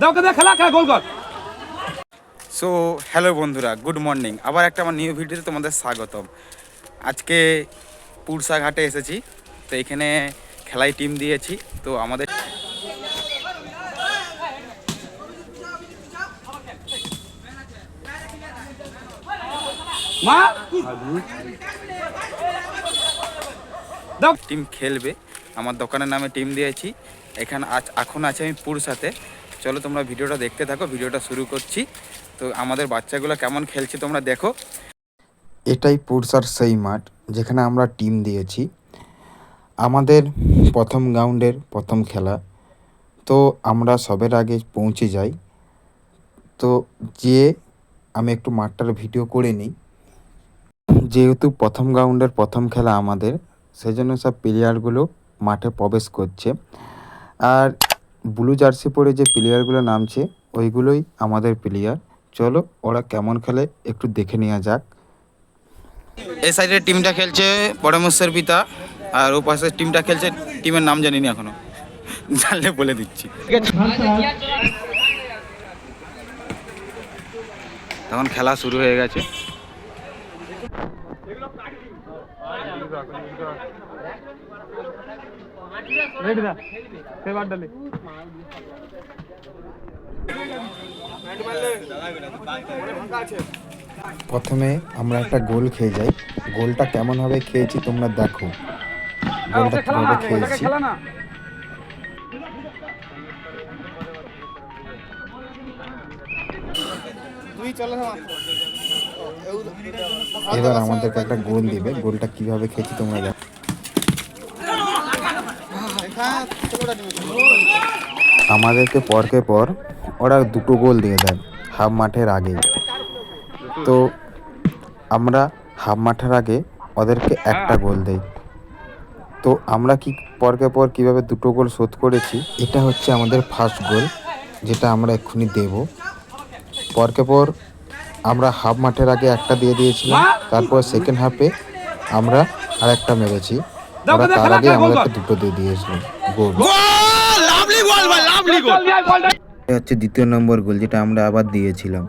দাও খেলা so hello বন্ধুরা গুড মর্নিং আবার একটা আমার নিউ ভিডিওতে তোমাদের স্বাগতম। আজকে পুরসা ঘাটে এসেছি, তো এখানে খেলায় টিম দিয়েছি, তো আমাদের মা? টিম খেলবে। আমার দোকানের নামে টিম দিয়েছি। এখানে আজ এখন আছে আমি পুরসাতে চলো তোমরা ভিডিওটা দেখতে থাকো ভিডিওটা শুরু করছি। তো আমাদের বাচ্চাগুলো কেমন খেলছে তোমরা দেখো। এটাই পুরসার সেই মাঠ যেখানে আমরা টিম দিয়েছি। আমাদের প্রথম গ্রাউন্ডের প্রথম খেলা। তো আমরা সবের আগে পৌঁছে যাই। তো যে আমি একটু মাঠটার ভিডিও করে নিই। যেহেতু প্রথম গ্রাউন্ডের প্রথম খেলা আমাদের সেই জন্য সব প্লেয়ারগুলো মাঠে প্রবেশ করছে। আর ব্লু জার্সি পরে যে প্লেয়ারগুলো নামছে ওইগুলোই আমাদের প্লেয়ার চলো, ওরা কেমন খেলে একটু দেখে নেওয়া যাক। এই সাইডের টিমটা খেলছে পরমেশ্বর পিতা, আর ও পাশের টিমটা খেলছে টিমের নাম জানি না এখনও। জানলে বলে দিচ্ছি। তখন খেলা শুরু হয়ে গেছে। প্রথমে আমরা একটা গোল খেয়ে যাই। গোলটা কেমন ভাবে খেয়েছি তোমরা দেখো। গোলটা খেলা না কীভাবে ওটাকে খেয়েছি খেলা না এবার আমাদেরকে একটা গোল দিবে। গোলটা কীভাবে খেয়েছি তোমরা দেখো আমাদেরকে পরকে পর ওরা দুটো গোল দিয়ে দেয়, হাফ মাঠের আগে। তো আমরা হাফ মাঠের আগে ওদেরকে একটা গোল দেই। তো আমরা কি পরকে পর কীভাবে দুটো গোল শোধ করেছি, এটা হচ্ছে আমাদের ফার্স্ট গোল যেটা আমরা এক্ষুনি দেব। পরকে পর আমরা হাফ মাঠের আগে একটা দিয়ে দিয়েছিলাম তারপর সেকেন্ড হাফে আমরা আর একটা মেরেছি ওরা তার আগে আমাদেরকে দুটো দিয়ে দিয়েছিল গোল। এটা হচ্ছে দ্বিতীয় নম্বর গোল যেটা আমরা আবার দিয়েছিলাম।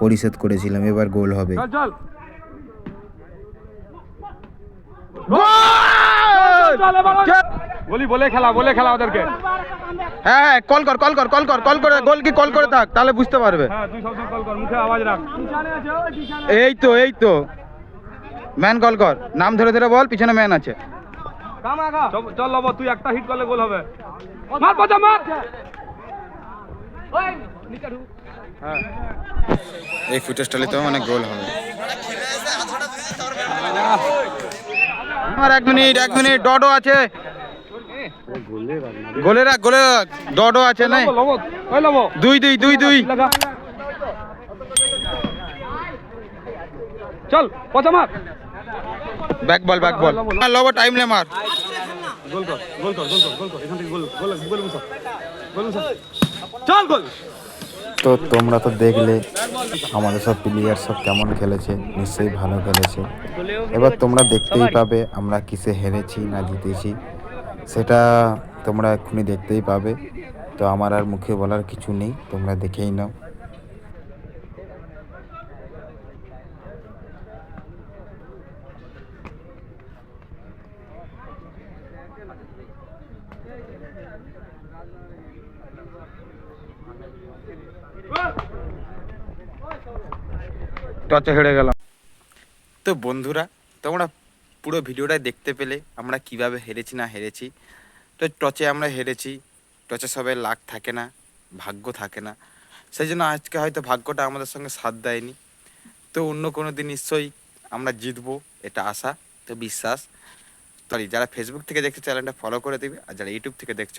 পরিশোধ করেছিলাম এবার গোল হবে। বলি বলে খেলা বলে খেলা ওদেরকে। হ্যাঁ হ্যাঁ কল কর কল কর কল কর কল করে গোল কি কল করে থাক তাহলে বুঝতে পারবে। হ্যাঁ তুই সবসময় কল কর মুখে আওয়াজ রাখ। এই তো এই তো। ম্যান কল কর নাম ধরে ধরে বল পিছনে ম্যান আছে। চল- চল লব তুই একটা হিট করলে গোল হবে। মার পচা মার! হ্যাঁ। এই ফুটেজটালে তো মানে গোল হবে। আমার এক মিনিট এক মিনিট ডডো আছে। গোলে রাখ গোলে রাখ আছে লব দুই দুই দুই দুই। চল পচা মার। ব্যাক বল ব্যাক বল। আর লব। টাইম লে মার। গোল কর গোল কর গোল কর গোল কর। এখান থেকে গোল গোল গোল মুসা গোল মুসা চল গোল। তো তোমরা তো দেখলে আমাদের সব প্লেয়ার সব কেমন খেলেছে নিশ্চয়ই ভালো খেলেছে। এবার তোমরা দেখতেই পাবে আমরা কিসে হেরেছি না জিতেছি। সেটা তোমরা এক্ষুনি দেখতেই পাবে। তো আমার আর মুখে বলার কিছু নেই তোমরা দেখেই নাও। টচে হেরে গেলাম। তো বন্ধুরা তোমরা পুরো ভিডিওটা দেখতে পেলে আমরা কীভাবে হেরেছি না হেরেছি। তো টচে আমরা হেরেছি, টচে সবাই লাখ থাকে না, ভাগ্য থাকে না। সেই জন্য আজকে হয়তো ভাগ্যটা আমাদের সঙ্গে সাথ দেয়নি। তো অন্য কোনো দিন নিশ্চয়ই আমরা জিতবো, এটা আশা, তো বিশ্বাস। সরি যারা ফেসবুক থেকে দেখছ চ্যানেলটা ফলো করে দিবে, আর যারা ইউটিউব থেকে দেখছ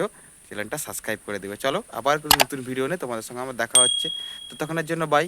চ্যানেলটা সাবস্ক্রাইব করে দিবে। চলো, আবার নতুন ভিডিও নিয়ে তোমাদের সঙ্গে আমার দেখা হচ্ছে। তো তখনের জন্য বাই